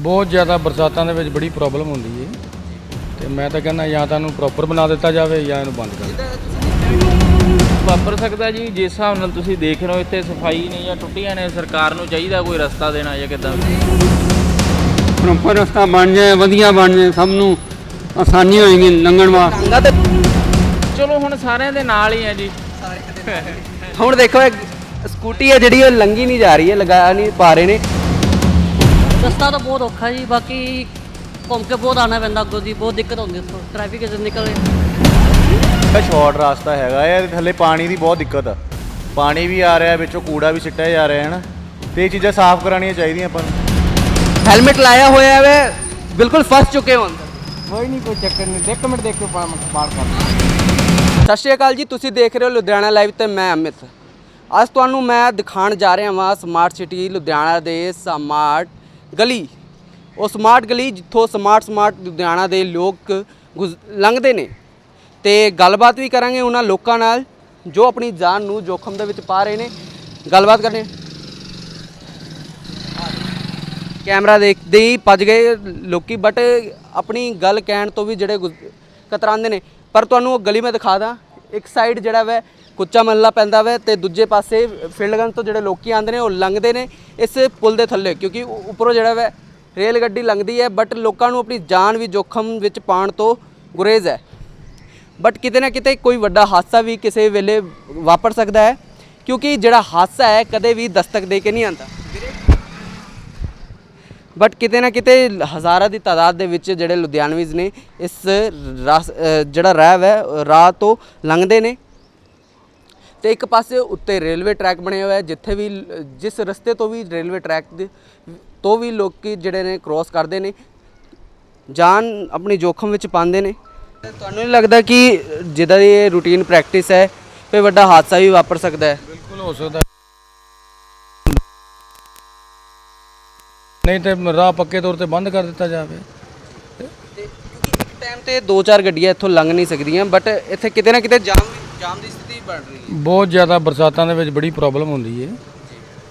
ਬਹੁਤ ਜ਼ਿਆਦਾ ਬਰਸਾਤਾਂ ਦੇ ਵਿੱਚ ਬੜੀ ਪ੍ਰੋਬਲਮ ਹੁੰਦੀ ਹੈ। ਤੇ ਮੈਂ ਤਾਂ ਕਹਿੰਦਾ ਜਾਂ ਤਾਂ ਇਹਨੂੰ ਪ੍ਰੋਪਰ ਬਣਾ ਦਿੱਤਾ ਜਾਵੇ ਜਾਂ ਇਹਨੂੰ ਬੰਦ ਕਰ ਦਿੱਤਾ ਵਾਪਰ ਸਕਦਾ ਜੀ ਜਿਸ ਹਿਸਾਬ ਨਾਲ ਤੁਸੀਂ ਦੇਖ ਰਹੇ ਹੋ ਇੱਥੇ ਸਫ਼ਾਈ ਨਹੀਂ ਜਾਂ ਟੁੱਟੀਆਂ ਨੇ ਸਰਕਾਰ ਨੂੰ ਚਾਹੀਦਾ ਕੋਈ ਰਸਤਾ ਦੇਣਾ ਜਾਂ ਕਿੱਦਾਂ? ਪ੍ਰੋਪਰ ਰਸਤਾ ਬਣ ਜਾਏ ਵਧੀਆ ਬਣ ਜਾਏ ਸਭ ਨੂੰ ਆਸਾਨੀ ਹੋਏਗੀ ਲੰਘਣ ਵਾਸਤੇ। ਚਲੋ ਹੁਣ ਸਾਰਿਆਂ ਦੇ ਨਾਲ ਹੀ ਆ ਜੀ। ਹੁਣ ਦੇਖੋ ਇਹ ਸਕੂਟੀ ਹੈ ਜਿਹੜੀ ਉਹ ਲੰਗੀ ਨਹੀਂ ਜਾ ਰਹੀ ਹੈ ਲਗਾ ਨਹੀਂ ਪਾ ਰਹੇ ਨੇ। ਰਸਤਾ ਤਾਂ ਬਹੁਤ ਔਖਾ ਜੀ ਬਾਕੀ ਘੁੰਮ ਕੇ ਬਹੁਤ ਆਉਣਾ ਪੈਂਦਾ ਅੱਗੋਂ ਦੀ ਬਹੁਤ ਦਿੱਕਤ ਹੁੰਦੀ ਉੱਥੋਂ ਟ੍ਰੈਫਿਕ ਚ ਨਿਕਲੇ ਇਹ ਸ਼ਾਰਟ ਰਾਸਤਾ ਹੈਗਾ ਹੈ ਥੱਲੇ ਪਾਣੀ ਦੀ ਬਹੁਤ ਦਿੱਕਤ ਆ। ਪਾਣੀ ਵੀ ਆ ਰਿਹਾ ਵਿੱਚੋਂ ਕੂੜਾ ਵੀ ਸਿੱਟਿਆ ਜਾ ਰਿਹਾ ਹੈ ਨਾ ਤੇ ਇਹ ਚੀਜ਼ਾਂ ਸਾਫ਼ ਕਰਾਉਣੀਆਂ ਚਾਹੀਦੀਆਂ ਆਪਾਂ ਨੂੰ। ਹੈਲਮਟ ਲਾਇਆ ਹੋਇਆ ਹੈ ਬਿਲਕੁਲ ਫਸ ਚੁੱਕੇ ਹੋ ਅੰਦਰ ਕੋਈ ਨਹੀਂ ਕੋਈ ਚੱਕਰ ਨਹੀਂ ਇੱਕ ਮਿੰਟ ਦੇਖ ਕੇ ਬਾਹਰ ਕਰ ਸਤਿ ਸ਼੍ਰੀ ਅਕਾਲ ਜੀ ਤੁਸੀਂ ਦੇਖ ਰਹੇ ਹੋ ਲੁਧਿਆਣਾ ਲਾਈਵ ਤੇ ਮੈਂ ਅਮਿਤ। ਅੱਜ ਤੁਹਾਨੂੰ ਮੈਂ ਦਿਖਾਉਣ ਜਾ ਰਿਹਾ ਹਾਂ ਸਮਾਰਟ ਸਿਟੀ ਲੁਧਿਆਣਾ ਦੇ ਸਮਾਰਟ ਗਲੀ। ਉਹ ਸਮਾਰਟ ਗਲੀ ਜਿੱਥੋਂ ਸਮਾਰਟ ਸਮਾਰਟ ਲੁਧਿਆਣਾ ਦੇ ਲੋਕ ਗੁਜ਼- ਲੰਘਦੇ ਨੇ। ਤੇ ਗੱਲਬਾਤ ਵੀ ਕਰਾਂਗੇ ਉਹਨਾਂ ਲੋਕਾਂ ਨਾਲ ਜੋ ਆਪਣੀ ਜਾਨ ਨੂੰ ਜੋਖਮ ਦੇ ਵਿੱਚ ਪਾ ਰਹੇ ਨੇ। ਗੱਲਬਾਤ ਕਰਨੇ ਕੈਮਰਾ ਦੇਖਦੇ ਹੀ ਭੱਜ ਗਏ ਲੋਕੀ ਬਟ ਆਪਣੀ ਗੱਲ ਕਹਿਣ ਤੋਂ ਵੀ ਜਿਹੜੇ ਗੁਜ਼- ਕਤਰਾਉਂਦੇ ਨੇ। ਪਰ ਤੁਹਾਨੂੰ ਉਹ ਗਲੀ ਮੈਂ ਦਿਖਾ ਦਾਂ। ਇੱਕ ਸਾਈਡ ਜਿਹੜਾ ਵੈ, ਕੁੱਚਾ ਮੱਲਾ ਪੈਂਦਾ ਵੈ ਤੇ ਦੂਜੇ ਪਾਸੇ ਫੀਲਡਗੰਜ ਤੋਂ ਜਿਹੜੇ ਲੋਕੀ ਆਉਂਦੇ ਨੇ, ਉਹ ਲੰਘਦੇ ਨੇ ਇਸ ਪੁਲ ਦੇ ਥੱਲੇ ਕਿਉਂਕਿ ਉੱਪਰੋਂ ਜਿਹੜਾ ਵੈ, ਰੇਲ ਗੱਡੀ ਲੰਘਦੀ ਹੈ ਬਟ ਲੋਕਾਂ ਨੂੰ ਆਪਣੀ ਜਾਨ ਵੀ ਜੋਖਮ ਵਿੱਚ ਪਾਉਣ ਤੋਂ ਗੁਰੇਜ਼ ਹੈ। ਬਟ ਕਿਤੇ ਨਾ ਕਿਤੇ ਕੋਈ ਵੱਡਾ ਹਾਦਸਾ ਵੀ ਕਿਸੇ ਵੇਲੇ ਵਾਪਰ ਸਕਦਾ ਹੈ, ਕਿਉਂਕਿ ਜਿਹੜਾ ਹਾਦਸਾ ਹੈ ਕਦੇ ਵੀ ਦਸਤਕ ਦੇ ਕੇ ਨਹੀਂ ਆਉਂਦਾ। ਬਟ ਕਿਤੇ ਨਾ ਕਿਤੇ ਹਜ਼ਾਰਾਂ ਦੀ ਤਾਦਾਦ ਦੇ ਵਿੱਚ ਜਿਹੜੇ ਲੁਧਿਆਣਵੀਜ਼ ਨੇ, ਇਸ ਰਸ- ਜਿਹੜਾ ਰਾਹ ਹੈ ਰਾਹ ਤੋਂ ਲੰਘਦੇ ਨੇ। ਤੇ ਇੱਕ ਪਾਸੇ ਉੱਤੇ ਰੇਲਵੇ ਟਰੈਕ ਬਣਿਆ ਹੋਇਆ ਹੈ, ਜਿੱਥੇ ਵੀ, ਜਿਸ ਰਸਤੇ ਤੋਂ ਵੀ ਰੇਲਵੇ ਟਰੈਕ ਦੇ, ਤੋਂ ਵੀ ਲੋਕੀ ਜਿਹੜੇ ਨੇ ਕ੍ਰੋਸ ਕਰਦੇ ਨੇ, ਜਾਨ ਆਪਣੀ ਜੋਖਮ ਵਿੱਚ ਪਾਉਂਦੇ ਨੇ। ਤੁਹਾਨੂੰ ਨਹੀਂ ਲੱਗਦਾ ਕਿ ਜਿੱਦਾਂ ਦੀ ਇਹ ਰੂਟੀਨ ਪ੍ਰੈਕਟਿਸ ਹੈ, ਕੋਈ ਵੱਡਾ ਹਾਦਸਾ ਵੀ ਵਾਪਰ ਸਕਦਾ ਹੈ? ਬਿਲਕੁਲ ਹੋ ਸਕਦਾ ਨਹੀਂ ਤੇ ਰਾਹ ਪੱਕੇ ਤੌਰ ਤੇ ਬੰਦ ਕਰ ਦਿੱਤਾ ਜਾਵੇ। ਟਾਈਮ ਤੇ ਦੋ ਚਾਰ ਗੱਡੀਆਂ ਇੱਥੋਂ ਲੰਘ ਨਹੀਂ ਸਕਦੀਆਂ ਬਟ ਇੱਥੇ ਕਿਤੇ ਨਾ ਕਿਤੇ ਜਾਮ ਜਾਮ ਦੀ ਸਥਿਤੀ ਬਣ ਰਹੀ ਹੈ। ਬਹੁਤ ਜ਼ਿਆਦਾ ਬਰਸਾਤਾਂ ਦੇ ਵਿੱਚ ਬੜੀ ਪ੍ਰੋਬਲਮ ਹੁੰਦੀ ਹੈ।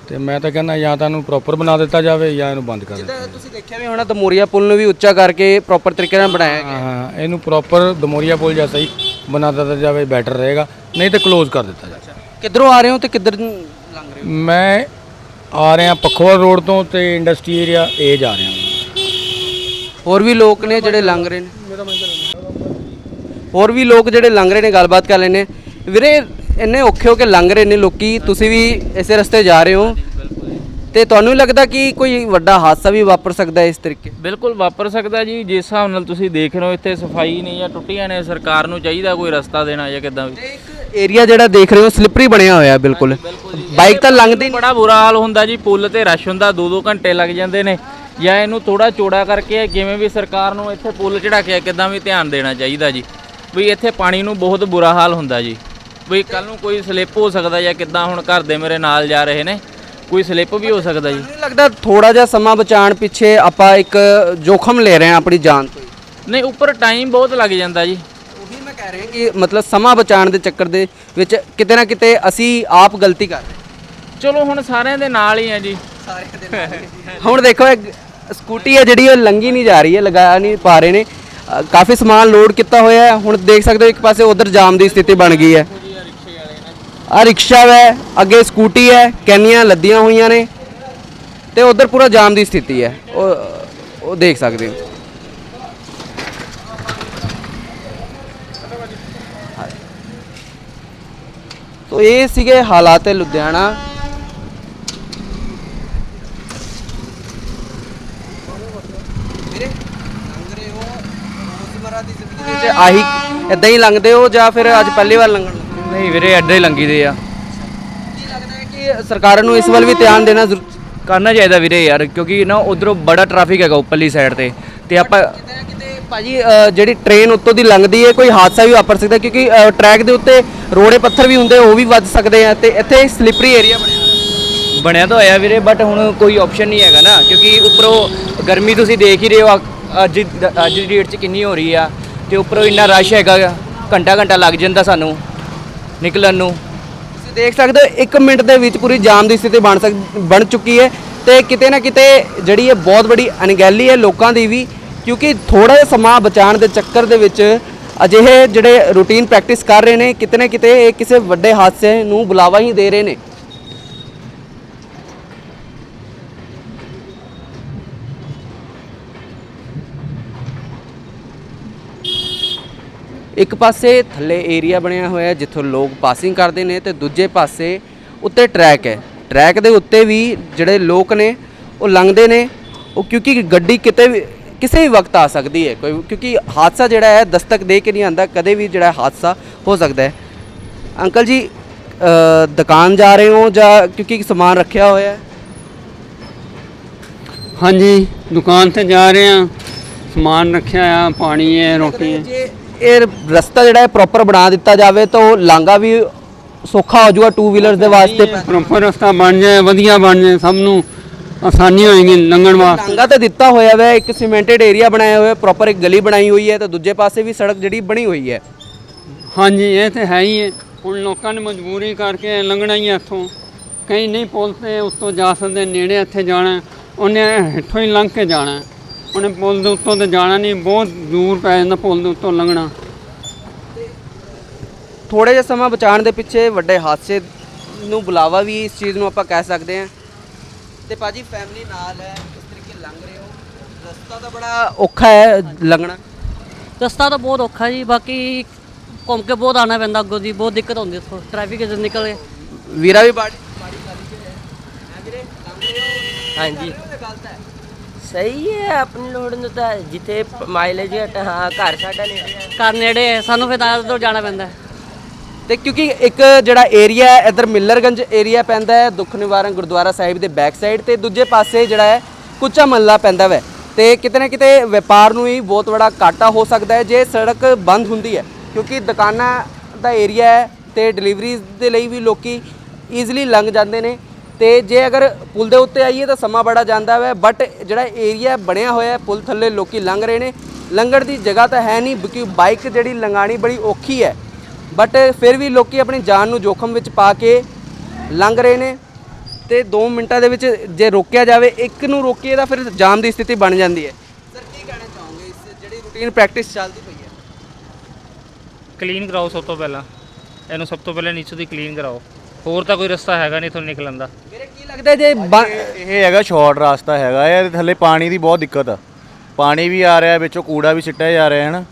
ਤੇ ਮੈਂ ਤਾਂ ਕਹਿੰਦਾ ਜਾਂ ਤਾਂ ਇਹਨੂੰ ਪ੍ਰੋਪਰ ਬਣਾ ਦਿੱਤਾ ਜਾਵੇ ਜਾਂ ਇਹਨੂੰ ਬੰਦ ਕਰ ਦਿੱਤਾ ਜਿੱਦਾਂ ਤੁਸੀਂ ਦੇਖਿਆ ਵੀ ਹੋਣਾ ਦਮੋਰੀਆ ਪੁਲ ਨੂੰ ਵੀ ਉੱਚਾ ਕਰਕੇ ਪ੍ਰੋਪਰ ਤਰੀਕੇ ਨਾਲ ਬਣਾਇਆ ਗਿਆ। ਹਾਂ ਹਾਂ ਇਹਨੂੰ ਪ੍ਰੋਪਰ ਦਮੋਰੀਆ ਪੁਲ ਜੈਸਾ ਹੀ ਬਣਾ ਦਿੱਤਾ ਜਾਵੇ ਬੈਟਰ ਰਹੇਗਾ ਨਹੀਂ ਤੇ ਕਲੋਜ਼ ਕਰ ਦਿੱਤਾ ਜਾਵੇ। ਕਿੱਧਰੋਂ ਆ ਰਹੇ ਹੋ ਤੇ ਕਿੱਧਰ ਲੰਘ ਰਹੇ ਮੈਂ ਆ ਰਿਹਾ ਪਖੋਆ ਰੋਡ ਤੋਂ ਤੇ ਇੰਡਸਟਰੀ ਏਰੀਆ ਏ ਜਾ ਰਿਹਾ ਹਾਂ। ਹੋ ਹੋਰ ਵੀ ਲੋਕ ਨੇ ਜਿਹੜੇ ਲੰਘ ਰਹੇ ਨੇ? ਹੋਰ ਵੀ ਲੋਕ ਜਿਹੜੇ ਲੰਘ ਰਹੇ ਨੇ ਗੱਲਬਾਤ ਕਰ ਲੈਣੇ ਵੀਰੇ ਇੰਨੇ ਔਖੇ ਹੋ ਕੇ ਲੰਘ ਰਹੇ ਨੇ ਲੋਕੀ ਤੁਸੀਂ ਵੀ ਇਸੇ ਰਸਤੇ ਜਾ ਰਹੇ ਹੋ। ਤੇ ਤੁਹਾਨੂੰ ਲੱਗਦਾ ਕਿ ਕੋਈ ਵੱਡਾ ਹਾਦਸਾ ਵੀ ਵਾਪਰ ਸਕਦਾ ਹੈ ਇਸ ਤਰੀਕੇ? ਬਿਲਕੁਲ ਵਾਪਰ ਸਕਦਾ ਜੀ। ਜਿਸ ਹਿਸਾਬ ਨਾਲ ਤੁਸੀਂ ਦੇਖ ਰਹੇ ਹੋ ਇੱਥੇ ਸਫ਼ਾਈ ਨਹੀਂ ਜਾਂ ਟੁੱਟੀਆਂ ਨੇ ਸਰਕਾਰ ਨੂੰ ਚਾਹੀਦਾ ਕੋਈ ਰਸਤਾ ਦੇਣਾ ਜਾਂ ਕਿੱਦਾਂ ਵੀ। ਇੱਕ ਏਰੀਆ ਜਿਹੜਾ ਦੇਖ ਰਹੇ ਹੋ ਸਲਿੱਪਰੀ ਬਣਿਆ ਹੋਇਆ ਬਿਲਕੁਲ। ਬਾਈਕ ਤਾਂ ਲੰਘਦੀ ਨਹੀਂ ਬੜਾ ਬੁਰਾ ਹਾਲ ਹੁੰਦਾ ਜੀ ਪੁਲ ਤੇ ਰਸ਼ ਹੁੰਦਾ 2-2 ਘੰਟੇ ਲੱਗ ਜਾਂਦੇ ਨੇ। ਜਾਂ ਇਹਨੂੰ ਥੋੜਾ ਚੌੜਾ ਕਰਕੇ ਜਿਵੇਂ ਵੀ ਸਰਕਾਰ ਨੂੰ ਇੱਥੇ ਪੁਲ ਚੜਾ ਕੇ ਕਿੱਦਾਂ ਵੀ ਧਿਆਨ ਦੇਣਾ ਚਾਹੀਦਾ ਜੀ। ਵੀ ਇੱਥੇ ਪਾਣੀ ਨੂੰ ਬਹੁਤ ਬੁਰਾ ਹਾਲ ਹੁੰਦਾ ਜੀ। ਵੀ ਕੱਲ ਨੂੰ ਕੋਈ ਸਲਿੱਪ ਹੋ ਸਕਦਾ ਜਾਂ ਕਿੱਦਾਂ ਹੁਣ ਘਰ ਦੇ ਮੇਰੇ ਨਾਲ ਜਾ ਰਹੇ ਨੇ ਕੋਈ ਸਲਿੱਪ ਵੀ ਹੋ ਸਕਦਾ ਜੀ। ਮੈਨੂੰ ਲੱਗਦਾ ਥੋੜਾ ਜਿਹਾ ਸਮਾਂ ਬਚਾਉਣ ਪਿੱਛੇ ਆਪਾਂ ਇੱਕ ਜੋਖਮ ਲੈ ਰਹੇ ਹਾਂ ਆਪਣੀ ਜਾਨ ਤੋਂ। ਨਹੀਂ ਉੱਪਰ ਟਾਈਮ ਬਹੁਤ ਲੱਗ ਜਾਂਦਾ ਜੀ। ਉਹੀ ਮੈਂ ਕਹਿ ਰਿਹਾ ਕਿ ਮਤਲਬ ਸਮਾਂ ਬਚਾਉਣ ਦੇ ਚੱਕਰ ਦੇ ਵਿੱਚ ਕਿਤੇ ਨਾ ਕਿਤੇ ਅਸੀਂ ਆਪ ਗਲਤੀ ਕਰ ਰਹੇ ਚਲੋ ਹੁਣ ਸਾਰਿਆਂ ਦੇ ਨਾਲ ਹੀ ਆ ਜੀ। ਦੇ ਹੁਣ ਦੇਖੋ ਇਹ ਸਕੂਟੀ ਹੈ ਜਿਹੜੀ ਉਹ ਲੰਗੀ ਨਹੀਂ ਜਾ ਰਹੀ ਹੈ ਲਗਾ ਨਹੀਂ ਪਾ ਰਹੇ ਨੇ। ਅ, ਕਾਫੀ ਸਮਾਨ ਲੋਡ ਕੀਤਾ ਹੋਇਆ ਹੈ। ਹੁਣ ਦੇਖ ਸਕਦੇ ਹੋ ਇੱਕ ਪਾਸੇ ਉਧਰ ਜਾਮ ਦੀ ਸਥਿਤੀ ਬਣ ਗਈ ਹੈ। ਆ ਰਿਕਸ਼ਾ ਹੈ ਅੱਗੇ ਸਕੂਟੀ ਹੈ ਕੈਨੀਆਂ ਲੱਦੀਆਂ ਹੋਈਆਂ ਨੇ। ਤੇ ਉਧਰ ਪੂਰਾ ਜਾਮ ਦੀ ਸਥਿਤੀ ਹੈ। ਉਹ ਉਹ ਦੇਖ ਸਕਦੇ ਹੋ। ਤੋ ਇਹ ਸੀਗੇ ਹਾਲਾਤ ਹੈ ਲੁਧਿਆਣਾ। ਵਿੱਚ ਆਹੀ ਇਦਾਂ ਹੀ ਲੰਘਦੇ ਹੋ ਜਾਂ ਫਿਰ ਅੱਜ ਪਹਿਲੀ ਵਾਰ ਲੰਘਣ ਲੱਗੇ? ਨਹੀਂ ਵੀਰੇ ਅੱਡੇ ਹੀ ਲੰਗੀ ਦੇ ਆ ਕੀ ਲੱਗਦਾ ਹੈ ਕਿ ਸਰਕਾਰਾਂ ਨੂੰ ਇਸ ਵੱਲ ਵੀ ਧਿਆਨ ਦੇਣਾ ਜ਼ਰੂਰ ਕਰਨਾ ਚਾਹੀਦਾ ਵੀਰੇ ਯਾਰ ਕਿਉਂਕਿ ਨਾ ਉਧਰੋਂ ਬੜਾ ਟ੍ਰੈਫਿਕ ਹੈਗਾ ਉੱਪਰਲੀ ਸਾਈਡ ਤੇ ਤੇ ਆਪਾਂ ਕਿਤੇ ਨਾ ਕਿਤੇ ਭਾਜੀ ਅ, ਜਿਹੜੀ ਟ੍ਰੇਨ ਉੱਤੋਂ ਦੀ ਲੰਘਦੀ ਹੈ ਕੋਈ ਹਾਦਸਾ ਵੀ ਵਾਪਰ ਸਕਦਾ ਹੈ ਕਿਉਂਕਿ ਟਰੈਕ ਦੇ ਉੱਤੇ ਰੋੜੇ ਪੱਥਰ ਵੀ ਹੁੰਦੇ ਉਹ ਵੀ ਵੱਜ ਸਕਦੇ ਆ ਤੇ ਇੱਥੇ ਸਲਿੱਪਰੀ ਏਰੀਆ ਬਣਿਆ। ਬਣਿਆ ਤਾਂ ਹੋਇਆ ਵੀਰੇ ਬਟ ਹੁਣ ਕੋਈ ਆਪਸ਼ਨ ਨਹੀਂ ਹੈਗਾ ਨਾ, ਕਿਉਂਕਿ ਉੱਪਰੋਂ ਗਰਮੀ ਤੁਸੀਂ ਦੇਖ ਹੀ ਰਹੇ ਹੋ ਅ- ਅੱਜ ਅੱਜ ਦੀ ਡੇਟ 'ਚ ਕਿੰਨੀ ਹੋ ਰਹੀ ਆ, ਤੇ ਉੱਪਰੋਂ ਇੰਨਾ ਰਸ਼ ਹੈਗਾ, ਘੰਟਾ ਘੰਟਾ ਲੱਗ ਜਾਂਦਾ ਸਾਨੂੰ ਨਿਕਲਣ ਨੂੰ। ਤੁਸੀਂ ਦੇਖ ਸਕਦੇ ਹੋ 1 ਮਿੰਟ ਦੇ ਵਿੱਚ ਪੂਰੀ ਜਾਮ ਦੀ ਸਥਿਤੀ ਬਣ ਸਕ ਬਣ ਚੁੱਕੀ ਹੈ, ਤੇ ਕਿਤੇ ਨਾ ਕਿਤੇ ਜਿਹੜੀ ਇਹ ਬਹੁਤ ਬੜੀ ਅਣਗਹਿਲੀ ਹੈ ਲੋਕਾਂ ਦੀ ਵੀ, ਕਿਉਂਕਿ ਥੋੜਾ ਜਿਹਾ ਸਮਾਂ ਬਚਾਉਣ ਦੇ ਚੱਕਰ ਦੇ ਵਿੱਚ ਅਜਿਹੇ ਜਿਹੜੇ ਰੂਟੀਨ ਪ੍ਰੈਕਟਿਸ ਕਰ ਰਹੇ ਨੇ, ਕਿਤੇ ਨਾ ਕਿਤੇ ਇਹ ਕਿਸੇ ਵੱਡੇ ਹਾਦਸੇ ਨੂੰ ਬੁਲਾਵਾ ਹੀ ਦੇ ਰਹੇ ਨੇ। ਇੱਕ ਪਾਸੇ ਥੱਲੇ ਏਰੀਆ ਬਣਿਆ ਹੋਇਆ ਜਿੱਥੋਂ ਲੋਕ ਪਾਸਿੰਗ ਕਰਦੇ ਨੇ ਤੇ ਦੂਜੇ ਪਾਸੇ ਉੱਤੇ ਟਰੈਕ ਹੈ। ਟਰੈਕ ਦੇ ਉੱਤੇ ਵੀ ਜਿਹੜੇ ਲੋਕ ਨੇ ਉਹ ਲੰਘਦੇ ਨੇ। ਉਹ ਕਿਉਂਕਿ ਗੱਡੀ ਕਿਤੇ ਵੀ ਕਿਸੇ ਵੀ ਵਕਤ ਆ ਸਕਦੀ ਹੈ। ਕੋਈ ਕਿਉਂਕਿ ਹਾਦਸਾ ਜਿਹੜਾ ਹੈ ਦਸਤਕ ਦੇ ਕੇ ਨਹੀਂ ਆਂਦਾ ਕਦੇ ਵੀ ਜਿਹੜਾ ਹਾਦਸਾ ਹੋ ਸਕਦਾ ਹੈ। ਅੰਕਲ ਜੀ ਦੁਕਾਨ ਜਾ ਰਹੇ ਹੋ ਜਾਂ ਕਿਉਂਕਿ ਸਮਾਨ ਰੱਖਿਆ ਹੋਇਆ ਹੈ? ਹਾਂਜੀ ਦੁਕਾਨ ਤੇ ਜਾ ਰਹੇ ਆ ਸਮਾਨ ਰੱਖਿਆ ਆ ਪਾਣੀ ਹੈ ਰੋਟੀ ਹੈ। ਜੇ ਇਹ ਰਸਤਾ ਜਿਹੜਾ ਹੈ ਪ੍ਰੋਪਰ ਬਣਾ ਦਿੱਤਾ ਜਾਵੇ ਤਾਂ ਉਹ ਲਾਂਗਾ ਵੀ ਸੌਖਾ ਹੋ ਜਾਊਗਾ ਟੂ ਵੀਲਰਸ ਦੇ ਵਾਸਤੇ। ਪ੍ਰੋਪਰ ਰਸਤਾ ਬਣ ਜਾਏ ਵਧੀਆ ਬਣ ਜਾਏ ਸਭ ਨੂੰ ਆਸਾਨੀ ਹੋਏਗੀ ਲੰਘਣ ਵਾਸਤੇ। ਲਾਂਗਾ ਤਾਂ ਦਿੱਤਾ ਹੋਇਆ ਹੈ ਇੱਕ ਸੀਮੈਂਟਡ ਏਰੀਆ ਬਣਾਇਆ ਹੋਇਆ ਪ੍ਰੋਪਰ ਇੱਕ ਗਲੀ ਬਣਾਈ ਹੋਈ ਹੈ ਤੇ ਦੂਜੇ ਪਾਸੇ ਵੀ ਸੜਕ ਜਿਹੜੀ ਬਣੀ ਹੋਈ ਹੈ। ਹਾਂਜੀ ਇਹ ਤੇ ਹੈ ਹੀ ਹੈ। ਹੁਣ ਲੋਕਾਂ ਨੇ ਮਜਬੂਰੀ ਕਰਕੇ ਲੰਘਣਾ ਹੀ ਹੈ ਇੱਥੋਂ। ਕਈ ਨਹੀਂ ਪੁੱਲ ਤੇ ਉੱਤੋਂ ਜਾ ਸਕਦੇ ਨੇੜੇ ਇੱਥੇ ਜਾਣਾ ਉਹਨੇ ਇੱਥੋਂ ਹੀ ਲੰਘ ਕੇ ਜਾਣਾ ਉਹਨੇ ਪੁੱਲ ਦੇ ਉੱਤੋਂ ਤੇ ਜਾਣਾ ਨਹੀਂ ਬਹੁਤ ਦੂਰ ਪੈ ਜਾਂਦਾ ਪੁੱਲ ਦੇ ਉੱਤੋਂ ਲੰਘਣਾ। ਥੋੜੇ ਜਿਹਾ ਸਮਾਂ ਬਚਾਉਣ ਦੇ ਪਿੱਛੇ ਵੱਡੇ ਹਾਦਸੇ ਨੂੰ ਬੁਲਾਵਾ ਵੀ ਇਸ ਚੀਜ਼ ਨੂੰ ਆਪਾਂ ਕਹਿ ਸਕਦੇ ਹਾਂ। ਤੇ ਭਾਜੀ ਫੈਮਿਲੀ ਨਾਲ ਹੈ ਇਸ ਤਰੀਕੇ ਲੰਘ ਰਹੇ ਹੋ? ਰਸਤਾ ਤਾਂ ਬੜਾ ਔਖਾ ਹੈ ਲੰਘਣਾ। ਰਸਤਾ ਤਾਂ ਬਹੁਤ ਔਖਾ ਜੀ ਬਾਕੀ ਘੁੰਮ ਕੇ ਬਹੁਤ ਆਉਣਾ ਪੈਂਦਾ ਅੱਗੋਂ ਦੀ ਬਹੁਤ ਦਿੱਕਤ ਹੁੰਦੀ ਉੱਥੋਂ ਟ੍ਰੈਫਿਕ ਜਦੋਂ ਨਿਕਲ ਵੀਰਾ ਵੀ ਬਾੜੀ ਬਾੜੀ ਕਾਲੀ ਚ ਹੈ। ਹੈ ਵੀਰੇ ਲੰਘ ਰਹੇ ਹੋ? ਹਾਂਜੀ। ਗਲਤ ਹੈ? ਸਹੀ ਹੈ ਆਪਣੀ ਲੋੜ ਨੂੰ ਤਾਂ ਜਿੱਥੇ ਮਾਈਲੇਜ ਘੱਟ ਹਾਂ ਘਰ ਸਾਡਾ ਨੇੜੇ ਹੈ ਘਰ ਨੇੜੇ ਹੈ ਸਾਨੂੰ ਫਿਰ ਤਾਂ ਤੋਂ ਜਾਣਾ ਪੈਂਦਾ ਹੈ। ਤੇ ਕਿਉਂਕਿ ਇੱਕ ਜਿਹੜਾ ਏਰੀਆ ਹੈ ਇਧਰ ਮਿੱਲਰਗੰਜ ਏਰੀਆ ਪੈਂਦਾ ਹੈ ਦੁੱਖ ਨਿਵਾਰਨ ਗੁਰਦੁਆਰਾ ਸਾਹਿਬ ਦੇ ਬੈਕ ਸਾਈਡ ਤੇ ਦੂਜੇ ਪਾਸੇ ਜਿਹੜਾ ਹੈ ਕੁੱਚਾ ਮੱਲਾ ਪੈਂਦਾ ਵੈ। ਤੇ ਕਿਤੇ ਨਾ ਕਿਤੇ ਵਪਾਰ ਨੂੰ ਹੀ ਬਹੁਤ ਬੜਾ ਘਾਟਾ ਹੋ ਸਕਦਾ ਹੈ ਜੇ ਸੜਕ ਬੰਦ ਹੁੰਦੀ ਹੈ। ਕਿਉਂਕਿ ਦੁਕਾਨਾਂ ਦਾ ਏਰੀਆ ਹੈ ਤੇ ਡਿਲੀਵਰੀਜ਼ ਦੇ ਲਈ ਵੀ ਲੋਕੀ ਈਜ਼ੀਲੀ ਲੰਘ ਜਾਂਦੇ ਨੇ। ਤੇ ਜੇ ਅਗਰ ਪੁਲ ਦੇ ਉੱਤੇ ਆਈਏ ਤਾਂ ਸਮਾਂ ਬੜਾ ਜਾਂਦਾ ਵੈ ਬਟ ਜਿਹੜਾ ਏਰੀਆ ਬਣਿਆ ਹੋਇਆ ਹੈ, ਪੁਲ ਥੱਲੇ ਲੋਕੀ ਲੰਘ ਰਹੇ ਨੇ। ਲੰਘਣ ਦੀ ਜਗ੍ਹਾ ਤਾਂ ਹੈ ਨਹੀਂ, ਕਿਉਂਕਿ ਬਾਈਕ ਜਿਹੜੀ ਲੰਘਾਣੀ ਬੜੀ ਔਖੀ ਹੈ। ਬਟ ਫਿਰ ਵੀ ਲੋਕੀ ਆਪਣੀ ਜਾਨ ਨੂੰ ਜੋਖਮ ਵਿੱਚ ਪਾ ਕੇ ਲੰਘ ਰਹੇ ਨੇ। ਤੇ 2 ਮਿੰਟਾਂ ਦੇ ਵਿੱਚ ਜੇ ਰੋਕਿਆ ਜਾਵੇ, ਇੱਕ ਨੂੰ ਰੋਕੀਏ ਤਾਂ ਫਿਰ ਜਾਮ ਦੀ ਸਥਿਤੀ ਬਣ ਜਾਂਦੀ ਹੈ। ਸਰ ਕੀ ਕਹਿਣਾ ਚਾਹੋਗੇ? ਇਸ ਜਿਹੜੀ ਰੂਟੀਨ ਪ੍ਰੈਕਟਿਸ ਚੱਲਦੀ ਪਈ ਹੈ? ਕਲੀਨ ਕਰਾਓ ਸਭ ਤੋਂ ਪਹਿਲਾਂ। ਇਹਨੂੰ ਸਭ ਤੋਂ ਪਹਿਲਾਂ ਨੀਚੇ ਦੀ ਕਲੀਨ ਕਰਾਓ। ਹੋਰ ਤਾਂ ਕੋਈ ਰਸਤਾ ਹੈਗਾ ਨਹੀਂ ਤੁਹਾਨੂੰ ਨਿਕਲਣ ਦਾ। ਵੀਰੇ ਕੀ ਲੱਗਦਾ ਜੇ ਇਹ ਹੈਗਾ ਸ਼ਾਰਟ ਰਸਤਾ ਹੈਗਾ ਹੈ, ਇਹਦੇ ਥੱਲੇ ਪਾਣੀ ਦੀ ਬਹੁਤ ਦਿੱਕਤ ਆ। ਪਾਣੀ ਵੀ ਆ ਰਿਹਾ ਵਿੱਚੋਂ ਕੂੜਾ ਵੀ ਸਿੱਟਿਆ ਜਾ ਰਿਹਾ ਹੈ ਨਾ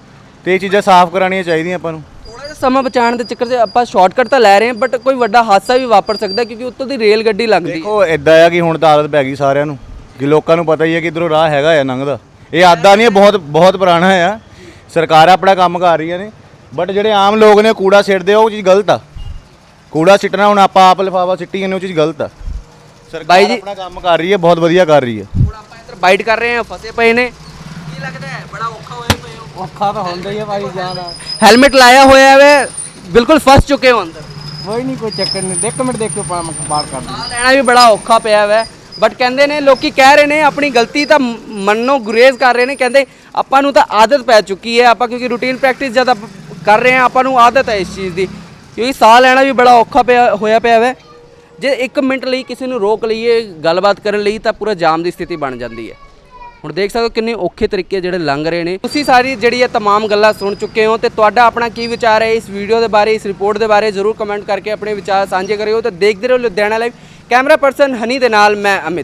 ਤੇ ਇਹ ਚੀਜ਼ਾਂ ਸਾਫ਼ ਕਰਾਉਣੀਆਂ ਚਾਹੀਦੀਆਂ ਆਪਾਂ ਨੂੰ। ਥੋੜਾ ਜਿਹਾ ਸਮਾਂ ਬਚਾਉਣ ਦੇ ਚੱਕਰ 'ਚ ਆਪਾਂ ਸ਼ਾਰਟਕਟ ਤਾਂ ਲੈ ਰਹੇ ਹਾਂ ਬਟ ਕੋਈ ਵੱਡਾ ਹਾਦਸਾ ਵੀ ਵਾਪਰ ਸਕਦਾ ਕਿਉਂਕਿ ਉੱਤੋਂ ਦੀ ਰੇਲ ਗੱਡੀ ਲੰਘਦੀ ਹੈ ਦੇਖੋ ਇਦਾਂ ਆ ਕਿ ਹੁਣ ਤਾਂ ਆਦਤ ਪੈ ਗਈ ਸਾਰਿਆਂ ਨੂੰ ਕਿ ਲੋਕਾਂ ਨੂੰ ਪਤਾ ਹੀ ਹੈ ਕਿ ਇਧਰੋਂ ਰਾਹ ਹੈਗਾ ਆ ਲੰਘਦਾ ਇਹ ਆਦਾ ਨਹੀਂ ਹੈ ਬਹੁਤ ਬਹੁਤ ਪੁਰਾਣਾ ਆ। ਸਰਕਾਰ ਆਪਣਾ ਕੰਮ ਕਰ ਰਹੀਆਂ ਨੇ ਬਟ ਜਿਹੜੇ ਆਮ ਲੋਕ ਨੇ ਕੂੜਾ ਸਿੱਟਦੇ ਆ ਉਹ ਚੀਜ਼ ਗਲਤ ਆ। ਕੂੜਾ ਸਿੱਟਣਾ ਹੁਣ ਆਪਾਂ ਆਪ ਲਿਫਾਫਾ ਸਿੱਟੀ ਜਾਂਦੇ ਉਹ ਚੀਜ਼ ਗਲਤ ਆ। ਸਰਕਾਰ ਬਾਈ ਜੀ- ਆਪਣਾ ਕੰਮ ਕਰ ਰਹੀ ਹੈ ਬਹੁਤ ਵਧੀਆ ਕਰ ਰਹੀ ਹੈ। ਹੁਣ ਆਪਾਂ ਇੱਧਰ ਬਾਈਟ ਕਰ ਰਹੇ ਹਾਂ ਫਸੇ ਪਏ ਨੇ। ਕੀ ਲੱਗਦਾ ਹੈ? ਬੜਾ ਔਖਾ ਹੋਏ ਪਏ ਹੋ ਔਖਾ ਤਾਂ ਹੁੰਦਾ ਹੀ ਹੈ ਭਾਈ ਜਾਨ ਹੈਲਮਟ ਲਾਇਆ ਹੋਇਆ ਹੈ ਬਿਲਕੁਲ ਫਸ ਚੁੱਕੇ ਹੋ ਅੰਦਰ। ਕੋਈ ਨਹੀਂ ਕੋਈ ਚੱਕਰ ਨਹੀਂ ਇੱਕ ਮਿੰਟ ਦੇਖਿਓ ਬਾਹਰ ਕਰ ਸਾਹ ਲੈਣਾ ਵੀ ਬੜਾ ਔਖਾ ਪਿਆ ਵੈ। ਬਟ ਕਹਿੰਦੇ ਨੇ ਲੋਕੀ ਕਹਿ ਰਹੇ ਨੇ ਆਪਣੀ ਗਲਤੀ ਤਾਂ ਮ- ਮੰਨੋ ਗੁਰੇਜ਼ ਕਰ ਰਹੇ ਨੇ। ਕਹਿੰਦੇ ਆਪਾਂ ਨੂੰ ਤਾਂ ਆਦਤ ਪੈ ਚੁੱਕੀ ਹੈ। ਆਪਾਂ ਕਿਉਂਕਿ ਰੂਟੀਨ ਪ੍ਰੈਕਟਿਸ ਜ਼ਿਆਦਾ ਪ- ਕਰ ਰਹੇ ਹਾਂ ਆਪਾਂ ਨੂੰ ਆਦਤ ਹੈ ਇਸ ਚੀਜ਼ ਦੀ। ਕਿਉਂਕਿ ਸਾਹ ਲੈਣਾ ਵੀ ਬੜਾ ਔਖਾ ਪਿਆ ਹੋਇਆ ਪਿਆ ਵੈ ਜੇ 1 ਮਿੰਟ ਲਈ ਕਿਸੇ ਨੂੰ ਰੋਕ ਲਈਏ ਗੱਲਬਾਤ ਕਰਨ ਲਈ ਤਾਂ ਪੂਰਾ ਜਾਮ ਦੀ ਸਥਿਤੀ ਬਣ ਜਾਂਦੀ ਹੈ ਹੁਣ ਦੇਖ ਸਕਦੇ ਹੋ ਕਿੰਨੇ ਔਖੇ ਤਰੀਕੇ ਜਿਹੜੇ ਲੰਘ ਰਹੇ ਨੇ ਤੁਸੀਂ ਸਾਰੀ ਜਿਹੜੀ ਇਹ तमाम ਗੱਲਾਂ ਸੁਣ ਚੁੱਕੇ ਹੋ ਤੇ ਤੁਹਾਡਾ ਆਪਣਾ ਕੀ ਵਿਚਾਰ ਹੈ ਇਸ ਵੀਡੀਓ ਦੇ ਬਾਰੇ ਇਸ ਰਿਪੋਰਟ ਦੇ ਬਾਰੇ ਜ਼ਰੂਰ ਕਮੈਂਟ ਕਰਕੇ ਆਪਣੇ ਵਿਚਾਰ ਸਾਂਝੇ ਕਰਿਓ ਤੇ ਦੇਖਦੇ ਰਹੋ Ludhiana live camera person Honey ਦੇ ਨਾਲ ਮੈਂ ਅਮਿਤ